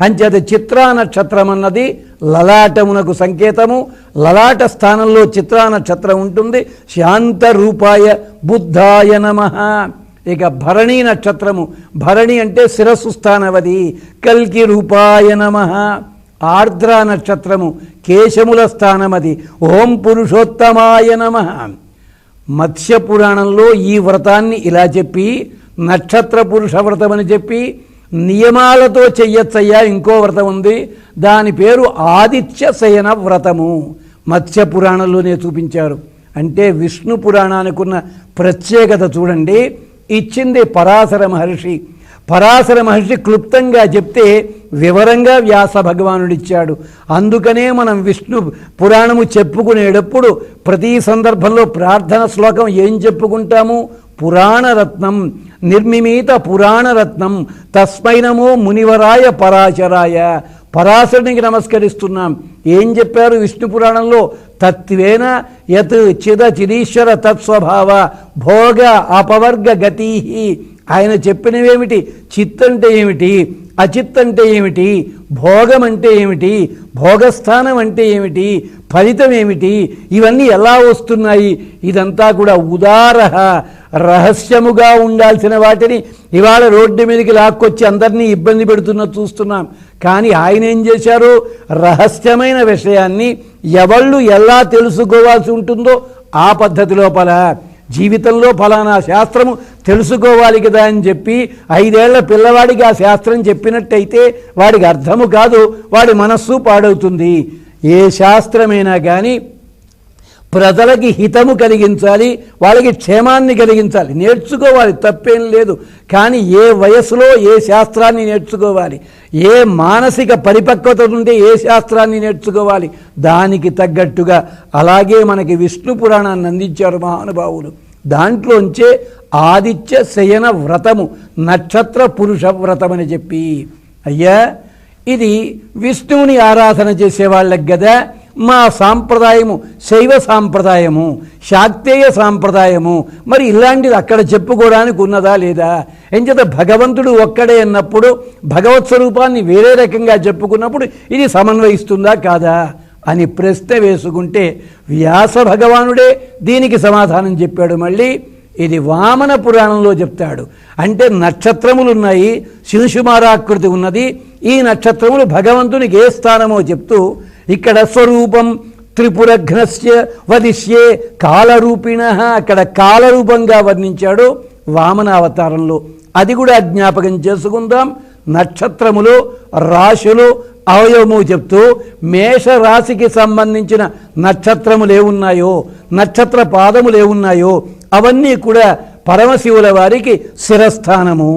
అంచేత చిత్రా నక్షత్రం అన్నది లలాటమునకు సంకేతము. లలాట స్థానంలో చిత్రా నక్షత్రం ఉంటుంది. శాంత రూపాయ బుద్ధాయ నమ. ఇక భరణి నక్షత్రము. భరణి అంటే శిరస్సు స్థానవది. కల్కి రూపాయ నమ. ఆర్ద్ర నక్షత్రము. కేశముల స్థానమది. ఓం పురుషోత్తమాయ నమ. మత్స్య పురాణంలో ఈ వ్రతాన్ని ఇలా చెప్పి నక్షత్ర పురుష వ్రతం అని చెప్పి నియమాలతో చెయ్యొచ్చయ్యా ఇంకో వ్రతం ఉంది. దాని పేరు ఆదిత్య శయన వ్రతము. మత్స్య పురాణంలోనే చూపించారు. అంటే విష్ణు పురాణానికి ఉన్న ప్రత్యేకత చూడండి. ఇచ్చింది పరాశర మహర్షి. పరాశర మహర్షి క్లుప్తంగా చెప్తే వివరంగా వ్యాస భగవానుడిచ్చాడు. అందుకనే మనం విష్ణు పురాణము చెప్పుకునేటప్పుడు ప్రతి సందర్భంలో ప్రార్థన శ్లోకం ఏం చెప్పుకుంటాము? పురాణరత్నం నిర్మిమీత పురాణరత్నం తస్మై నమో మునివరాయ పరాశరాయ. పరాశరునికి నమస్కరిస్తున్నాం. ఏం చెప్పారు విష్ణు పురాణంలో? తత్వేన యత్ చిద చిరీశ్వర తత్స్వభావ భోగ అపవర్గ గతీ ఆయన చెప్పినవేమిటి? చిత్ అంటే ఏమిటి? అచిత్ అంటే ఏమిటి? భోగం అంటే ఏమిటి? భోగస్థానం అంటే ఏమిటి? ఫలితం ఏమిటి ఇవన్నీ ఎలా వస్తున్నాయి? ఇదంతా కూడా ఉదార రహస్యముగా ఉండాల్సిన వాటిని ఇవాళ రోడ్డు మీదకి లాక్కొచ్చి అందరినీ ఇబ్బంది పెడుతున్న చూస్తున్నాం. కానీ ఆయన ఏం చేశారు? రహస్యమైన విషయాన్ని ఎవళ్ళు ఎలా తెలుసుకోవాల్సి ఉంటుందో ఆ పద్ధతి లోపల జీవితంలో ఫలానా శాస్త్రము తెలుసుకోవాలి కదా అని చెప్పి ఐదేళ్ళ పిల్లవాడికి ఆ శాస్త్రం చెప్పినట్టయితే వాడికి అర్థము కాదు వాడి మనస్సు పాడవుతుంది. ఏ శాస్త్రమైనా కానీ ప్రజలకి హితము కలిగించాలి వాళ్ళకి క్షేమాన్ని కలిగించాలి. నేర్చుకోవాలి తప్పేం లేదు. కానీ ఏ వయసులో ఏ శాస్త్రాన్ని నేర్చుకోవాలి? ఏ మానసిక పరిపక్వత ఉంటే ఏ శాస్త్రాన్ని నేర్చుకోవాలి? దానికి తగ్గట్టుగా. అలాగే మనకి విష్ణు పురాణాన్ని అందించారు మహానుభావులు. దాంట్లోంచే ఆదిత్య శయన వ్రతము నక్షత్ర పురుష వ్రతం అని చెప్పి. అయ్యా ఇది విష్ణువుని ఆరాధన చేసే వాళ్ళకి కదా మా సాంప్రదాయము శైవ సాంప్రదాయము శాక్తేయ సాంప్రదాయము. మరి ఇలాంటిది అక్కడ చెప్పుకోవడానికి ఉన్నదా లేదా? ఎంచేత భగవంతుడు ఒక్కడే అన్నప్పుడు భగవత్ స్వరూపాన్ని వేరే రకంగా చెప్పుకున్నప్పుడు ఇది సమన్వయిస్తుందా కాదా? అని ప్రశ్న వేసుకుంటే వ్యాస భగవానుడే దీనికి సమాధానం చెప్పాడు మళ్ళీ. ఇది వామన పురాణంలో చెప్తాడు. అంటే నక్షత్రములు ఉన్నాయి శిశుమారాకృతి ఉన్నది. ఈ నక్షత్రములు భగవంతునికి ఏ స్థానమో చెప్తూ ఇక్కడ స్వరూపం త్రిపురఘ్నస్య వదిష్యే కాలరూపిణ. అక్కడ కాలరూపంగా వర్ణించాడు వామన అవతారంలో అది కూడా జ్ఞాపకం చేసుకుందాం. నక్షత్రములు రాశులు అవయవము చెప్తూ మేషరాశికి సంబంధించిన నక్షత్రములు ఏమున్నాయో నక్షత్ర పాదములు ఏమున్నాయో అవన్నీ కూడా పరమశివుల వారికి శిరస్థానము.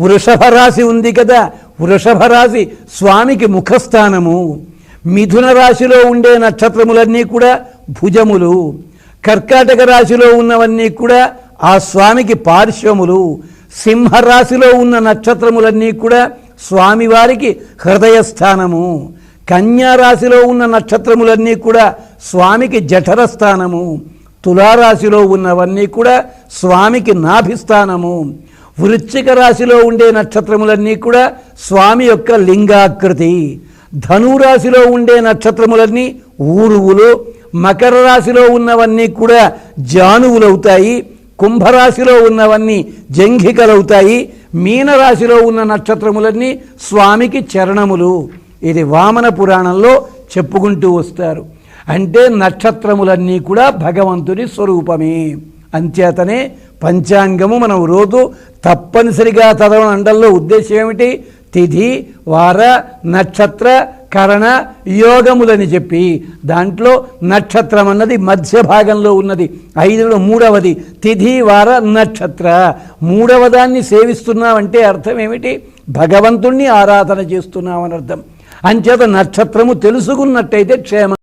వృషభ రాశి ఉంది కదా వృషభరాశి స్వామికి ముఖస్థానము. మిథున రాశిలో ఉండే నక్షత్రములన్నీ కూడా భుజములు. కర్కాటక రాశిలో ఉన్నవన్నీ కూడా ఆ స్వామికి పార్శ్వములు. సింహరాశిలో ఉన్న నక్షత్రములన్నీ కూడా స్వామివారికి హృదయస్థానము. కన్యారాశిలో ఉన్న నక్షత్రములన్నీ కూడా స్వామికి జఠర స్థానము తులారాశిలో ఉన్నవన్నీ కూడా స్వామికి నాభిస్థానము. వృశ్చిక రాశిలో ఉండే నక్షత్రములన్నీ కూడా స్వామి యొక్క లింగాకృతి. ధనురాశిలో ఉండే నక్షత్రములన్నీ ఊరువులు. మకర రాశిలో ఉన్నవన్నీ కూడా జానువులవుతాయి. కుంభరాశిలో ఉన్నవన్నీ జంఘికలవుతాయి. మీనరాశిలో ఉన్న నక్షత్రములన్నీ స్వామికి చరణములు. ఇది వామన పురాణంలో చెప్పుకుంటూ వస్తారు. అంటే నక్షత్రములన్నీ కూడా భగవంతుని స్వరూపమే. అంచేతనే పంచాంగము మనం రోజు తప్పనిసరిగా చదవడం అండల్లో ఉద్దేశం ఏమిటి? తిథి వార నక్షత్ర కరణ యోగములని చెప్పి. దాంట్లో నక్షత్రం అన్నది మధ్య భాగంలో ఉన్నది. ఐదులో మూడవది తిథి వార నక్షత్ర. మూడవ దాన్ని సేవిస్తున్నామంటే అర్థం ఏమిటి? భగవంతుణ్ణి ఆరాధన చేస్తున్నామని అర్థం. అంచేత నక్షత్రము తెలుసుకున్నట్టయితే క్షేమం